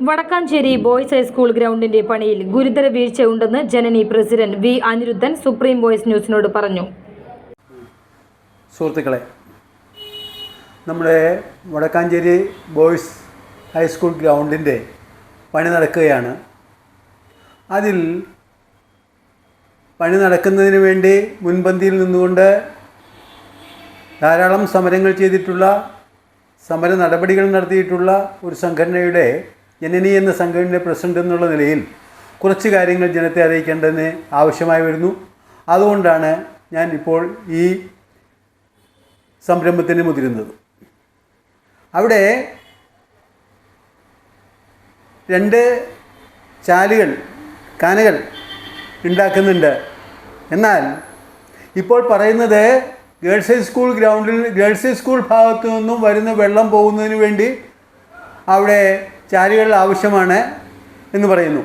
Vadakkanchery boys high school ഗ്രൗണ്ടിന്റെ പണിയിൽ ഗുരുതര വീഴ്ചയുണ്ടെന്ന് Janani president V Aniruddhan supreme boys ന്യൂസിനോട് പറഞ്ഞു. സുഹൃത്തുക്കളെ നമ്മുടെ വടക്കാഞ്ചേരി ബോയ്സ് ഹൈസ്കൂൾ ഗ്രൗണ്ടിന്റെ പണി നടക്കുകയാണ്. അതിൽ പണി നടക്കുന്നതിന് വേണ്ടി മുൻപന്തിയിൽ നിന്നുകൊണ്ട് ധാരാളം സമരങ്ങൾ ചെയ്തിട്ടുള്ള സമര നടപടികൾ നടത്തിയിട്ടുള്ള ഒരു സംഘടനയുടെ ജനനി എന്ന സംഘടനയുടെ പ്രസിഡന്റ് എന്നുള്ള നിലയിൽ കുറച്ച് കാര്യങ്ങൾ ജനത്തെ അറിയിക്കേണ്ടതിന് ആവശ്യമായി വരുന്നു. അതുകൊണ്ടാണ് ഞാൻ ഇപ്പോൾ ഈ സംരംഭത്തിന് മുതിരുന്നത്. അവിടെ രണ്ട് ചാലുകൾ കാനകൾ ഉണ്ടാക്കുന്നുണ്ട്. എന്നാൽ ഇപ്പോൾ പറയുന്നത് ഗേൾസ് ഹൈ സ്കൂൾ ഗ്രൗണ്ടിൽ ഗേൾസ് ഹൈ സ്കൂൾ ഭാഗത്തു നിന്നും വരുന്ന വെള്ളം പോകുന്നതിന് വേണ്ടി അവിടെ ചാലുകൾ ആവശ്യമാണ് എന്ന് പറയുന്നു.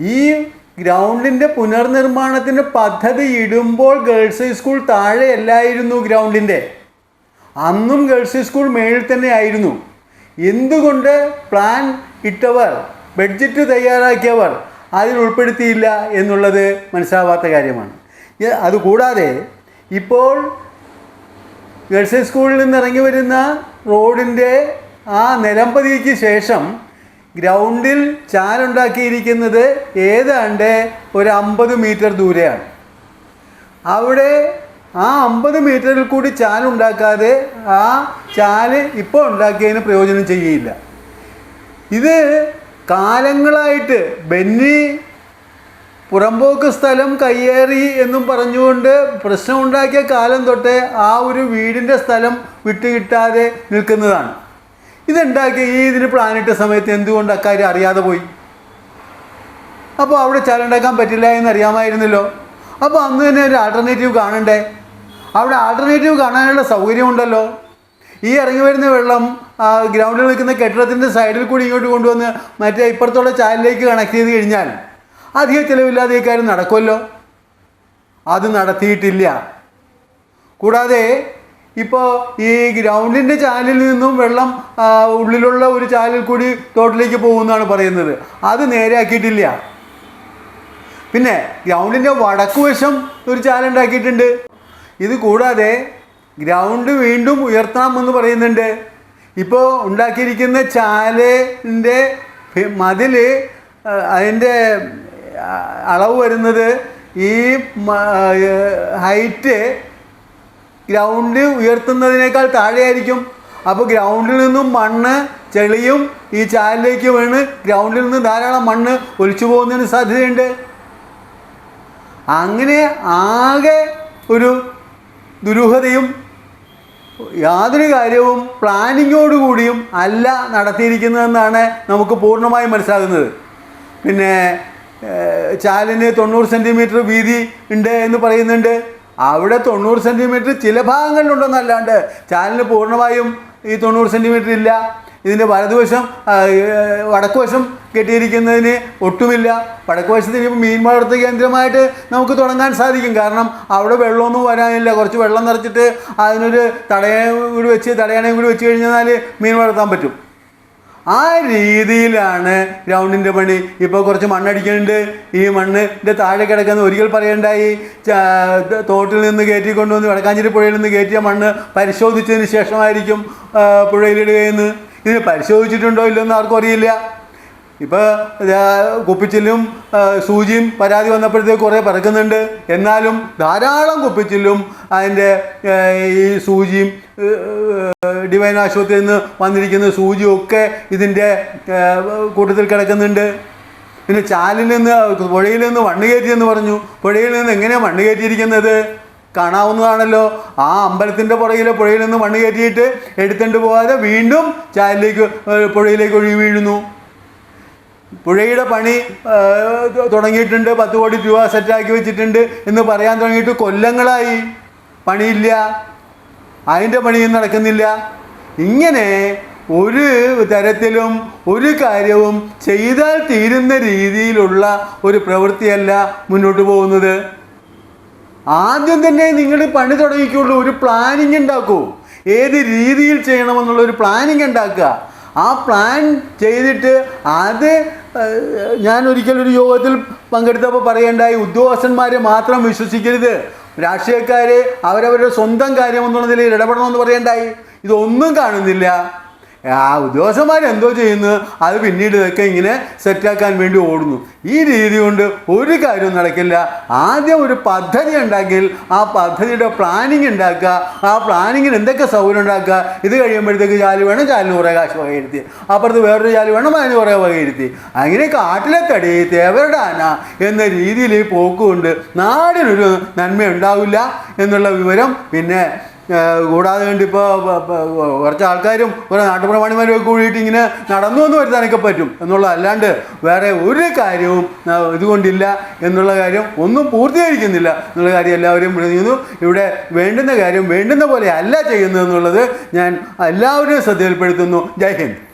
ഈ ഗ്രൗണ്ടിന്റെ പുനർനിർമ്മാണത്തിന് പദ്ധതി ഇടുമ്പോൾ ഗേൾസ് സ്കൂൾ താഴെയല്ലായിരുന്നു ഗ്രൗണ്ടിന്റെ അന്നും ഗേൾസ് സ്കൂൾ മേളിൽ തന്നെ ആയിരുന്നു. എന്തുകൊണ്ട് പ്ലാൻ ഇട്ടവർ ബഡ്ജറ്റ് തയ്യാറാക്കിയവർ അതിൽ ഉൾപ്പെടുത്തിയില്ല എന്നുള്ളത് മനസ്സിലാവാത്ത കാര്യമാണ്. അതുകൂടാതെ ഇപ്പോൾ ഗേൾസ് സ്കൂളിൽ നിന്ന് ഇറങ്ങി വരുന്ന റോഡിന്റെ ആ നിലംപതിക്ക് ശേഷം ഗ്രൗണ്ടിൽ ചാലുണ്ടാക്കിയിരിക്കുന്നത് ഏതാണ്ട് ഒരു അമ്പത് മീറ്റർ ദൂരെയാണ്. അവിടെ ആ അമ്പത് മീറ്ററിൽ കൂടി ചാലുണ്ടാക്കാതെ ആ ചാൽ ഇപ്പോൾ ഉണ്ടാക്കിയതിന് പ്രയോജനം ചെയ്യില്ല ഇത് കാലങ്ങളായിട്ട് ബെന്നി പുറമ്പോക്ക് സ്ഥലം കയ്യേറി എന്നും പറഞ്ഞുകൊണ്ട് പ്രശ്നമുണ്ടാക്കിയ കാലം തൊട്ടേ ആ ഒരു വീടിന്റെ സ്ഥലം വിട്ടുകിട്ടാതെ നിൽക്കുന്നതാണ്. ഇതുണ്ടാക്കി ഈ ഇതിന് പ്ലാനിട്ട സമയത്ത് എന്തുകൊണ്ട് അക്കാര്യം അറിയാതെ പോയി? അപ്പോൾ അവിടെ ചാലുണ്ടാക്കാൻ പറ്റില്ല എന്ന് അറിയാമായിരുന്നല്ലോ അപ്പോൾ അന്ന് തന്നെ ഒരു ആൾട്ടർനേറ്റീവ് കാണണ്ടേ? അവിടെ ആൾട്ടർനേറ്റീവ് കാണാനുള്ള സൗകര്യമുണ്ടല്ലോ. ഈ ഇറങ്ങി വരുന്ന വെള്ളം ഗ്രൗണ്ടിൽ നിൽക്കുന്ന കെട്ടിടത്തിന്റെ സൈഡിൽ കൂടി ഇങ്ങോട്ട് കൊണ്ടുവന്ന് മറ്റേ ഇപ്പുറത്തുള്ള ചാലിലേക്ക് കണക്ട് ചെയ്ത് കഴിഞ്ഞാൽ അധികം ചിലവില്ലാതെ ഈ കാര്യം നടക്കുമല്ലോ. അത് നടത്തിയിട്ടില്ല. കൂടാതെ ഇപ്പോൾ ഈ ഗ്രൗണ്ടിന്റെ ചാലിൽ നിന്നും വെള്ളം ഉള്ളിലുള്ള ഒരു ചാലിൽ കൂടി തോട്ടിലേക്ക് പോകുമെന്നാണ് പറയുന്നത്. അത് നേരെയാക്കിയിട്ടില്ല. പിന്നെ ഗ്രൗണ്ടിന്റെ വടക്കുവശം ഒരു ചാലുണ്ടാക്കിയിട്ടുണ്ട് ഇത് കൂടാതെ ഗ്രൗണ്ട് വീണ്ടും ഉയർത്തണം പറയുന്നുണ്ട്. ഇപ്പോൾ ഉണ്ടാക്കിയിരിക്കുന്ന ചാലിന്റെ മതിൽ അതിന്റെ അളവ് വരുന്നത് ഈ ഹൈറ്റ് ഗ്രൗണ്ട് ഉയർത്തുന്നതിനേക്കാൾ താഴെയായിരിക്കും. അപ്പോൾ ഗ്രൗണ്ടിൽ നിന്നും മണ്ണ് ചെളിയും ഈ ചാലിലേക്ക് വീണ് ഗ്രൗണ്ടിൽ നിന്ന് ധാരാളം മണ്ണ് ഒലിച്ചു പോകുന്നതിന് സാധ്യതയുണ്ട്. അങ്ങനെ ആകെ ഒരു ദുരൂഹതയും യാതൊരു കാര്യവും പ്ലാനിങ്ങോടുകൂടിയും അല്ല നടത്തിയിരിക്കുന്നതെന്നാണ് നമുക്ക് പൂർണമായും മനസ്സിലാകുന്നത്. പിന്നെ ചാലിന് തൊണ്ണൂറ് സെന്റിമീറ്റർ വീതി ഉണ്ട് എന്ന് പറയുന്നുണ്ട്. അവിടെ തൊണ്ണൂറ് സെന്റിമീറ്റർ ചില ഭാഗങ്ങളിലുണ്ടെന്നല്ലാണ്ട് ചാനലിന് പൂർണമായും ഈ തൊണ്ണൂറ് സെന്റിമീറ്റർ ഇല്ല. ഇതിന്റെ വലതുവശം വടക്കുവശം കെട്ടിയിരിക്കുന്നതിന് ഒട്ടുമില്ല. വടക്കുവശത്ത് ഇനിയിപ്പോൾ മീൻ വളർത്ത കേന്ദ്രമായിട്ട് നമുക്ക് തുടങ്ങാൻ സാധിക്കും. കാരണം അവിടെ വെള്ളമൊന്നും വരാനില്ല. കുറച്ച് വെള്ളം നിറച്ചിട്ട് അതിനൊരു തടയം കൂടി വെച്ച് തടയണയും കൂടി വെച്ച് കഴിഞ്ഞാൽ മീൻ വളർത്താൻ പറ്റും. ആ രീതിയിലാണ് ഗ്രൗണ്ടിന്റെ പണി. ഇപ്പോൾ കുറച്ച് മണ്ണടിക്കുന്നുണ്ട്. ഈ മണ്ണിന്റെ താഴെ കിടക്കുന്ന ഒരിക്കൽ പറയണ്ടായി. തോട്ടിൽ നിന്ന് കയറ്റി കൊണ്ടുവന്ന് വടക്കാഞ്ചേരി പുഴയിൽ നിന്ന് കയറ്റിയ മണ്ണ് പരിശോധിച്ചതിന് ശേഷമായിരിക്കും പുഴയിലിടുകയെന്ന്. ഇത് പരിശോധിച്ചിട്ടുണ്ടോ ഇല്ലെന്ന് ആർക്കും അറിയില്ല. ഇപ്പോൾ കുപ്പിച്ചില്ലും സൂചിയും പരാതി വന്നപ്പോഴത്തേക്ക് കുറേ പറക്കുന്നുണ്ട്. എന്നാലും ധാരാളം കുപ്പിച്ചില്ലും അതിന്റെ ഈ സൂചിയും ഡിവൈൻ ആശുപത്രിയിൽ നിന്ന് വന്നിരിക്കുന്ന സൂചിയും ഒക്കെ ഇതിന്റെ കൂട്ടത്തിൽ കിടക്കുന്നുണ്ട്. പിന്നെ ചാലിൽ നിന്ന് പുഴയിൽ നിന്ന് മണ്ണ് കയറ്റിയെന്ന് പറഞ്ഞു. പുഴയിൽ നിന്ന് എങ്ങനെയാണ് മണ്ണ് കയറ്റിയിരിക്കുന്നത്? കാണാവുന്നതാണല്ലോ. ആ അമ്പലത്തിന്റെ പുറകിലെ പുഴയിൽ നിന്ന് മണ്ണ് കയറ്റിയിട്ട് എടുത്തുകൊണ്ട് പോകാതെ വീണ്ടും ചാലിലേക്ക് പുഴയിലേക്ക് ഒഴുകി വീഴുന്നു. പുഴയുടെ പണി തുടങ്ങിയിട്ടുണ്ട്. പത്ത് കോടി രൂപ സെറ്റാക്കി വെച്ചിട്ടുണ്ട് എന്ന് പറയാൻ തുടങ്ങിയിട്ട് കൊല്ലങ്ങളായി പണിയില്ല. അതിന്റെ പണിയും നടക്കുന്നില്ല. ഇങ്ങനെ ഒരു തരത്തിലും ഒരു കാര്യവും ചെയ്താൽ തീരുന്ന രീതിയിലുള്ള ഒരു പ്രവൃത്തിയല്ല മുന്നോട്ട് പോകുന്നത്. ആദ്യം തന്നെ നിങ്ങൾ പണി തുടങ്ങിക്കുള്ളൂ. ഒരു പ്ലാനിങ് ഉണ്ടാക്കൂ. ഏത് രീതിയിൽ ചെയ്യണമെന്നുള്ള ഒരു പ്ലാനിങ് ഉണ്ടാക്കുക. ആ പ്ലാൻ ചെയ്തിട്ട് അത് ഞാൻ ഒരിക്കലൊരു യോഗത്തിൽ പങ്കെടുത്തപ്പോൾ പറയേണ്ടായി ഉദ്യോഗസ്ഥന്മാരെ മാത്രം വിശ്വസിക്കരുത്. രാഷ്ട്രീയക്കാരെ അവരവരുടെ സ്വന്തം കാര്യം നിലയിൽ ഇടപെടണമെന്ന് പറയേണ്ടായി. ഇതൊന്നും കാണുന്നില്ല. ആ ഉദ്യോഗസ്ഥന്മാർ എന്തോ ചെയ്യുന്നു അത് പിന്നീട് ഇതൊക്കെ ഇങ്ങനെ സെറ്റാക്കാൻ വേണ്ടി ഓടുന്നു. ഈ രീതി കൊണ്ട് ഒരു കാര്യവും നടക്കില്ല. ആദ്യം ഒരു പദ്ധതി ഉണ്ടാക്കിയാൽ ആ പദ്ധതിയുടെ പ്ലാനിങ് ഉണ്ടാക്കുക. ആ പ്ലാനിങ്ങിന് എന്തൊക്കെ സൗകര്യം ഉണ്ടാക്കുക? ഇത് കഴിയുമ്പോഴത്തേക്ക് ചാൽ വേണം ചാലിന് കുറേ കാശ് വകയിരുത്തി. അപ്പുറത്ത് വേറൊരു ചാൽ വേണം അതിന് കുറേ വകയിരുത്തി. അങ്ങനെ കാട്ടിലെ തടി തേവരുടെ എന്ന രീതിയിൽ ഈ പോക്കുകൊണ്ട് നാടിനൊരു നന്മ ഉണ്ടാവില്ല എന്നുള്ള വിവരം പിന്നെ കൂടാതെ വേണ്ടി ഇപ്പോൾ കുറച്ച് ആൾക്കാരും കുറേ നാട്ടുപ്രമാണിമാരും ഒക്കെ കൂടിയിട്ട് ഇങ്ങനെ നടന്നു എന്ന് വരുത്താനൊക്കെ പറ്റും എന്നുള്ള അല്ലാണ്ട് വേറെ ഒരു കാര്യവും ഇതുകൊണ്ടില്ല എന്നുള്ള കാര്യം ഒന്നും പൂർത്തീകരിക്കുന്നില്ല എന്നുള്ള കാര്യം എല്ലാവരും പറയുന്നു ഇവിടെ വേണ്ടുന്ന കാര്യം വേണ്ടുന്ന പോലെ അല്ല ചെയ്യുന്നതെന്നുള്ളത് ഞാൻ എല്ലാവരെയും ശ്രദ്ധയിൽപ്പെടുത്തുന്നു. ജയ് ഹിന്ദ്.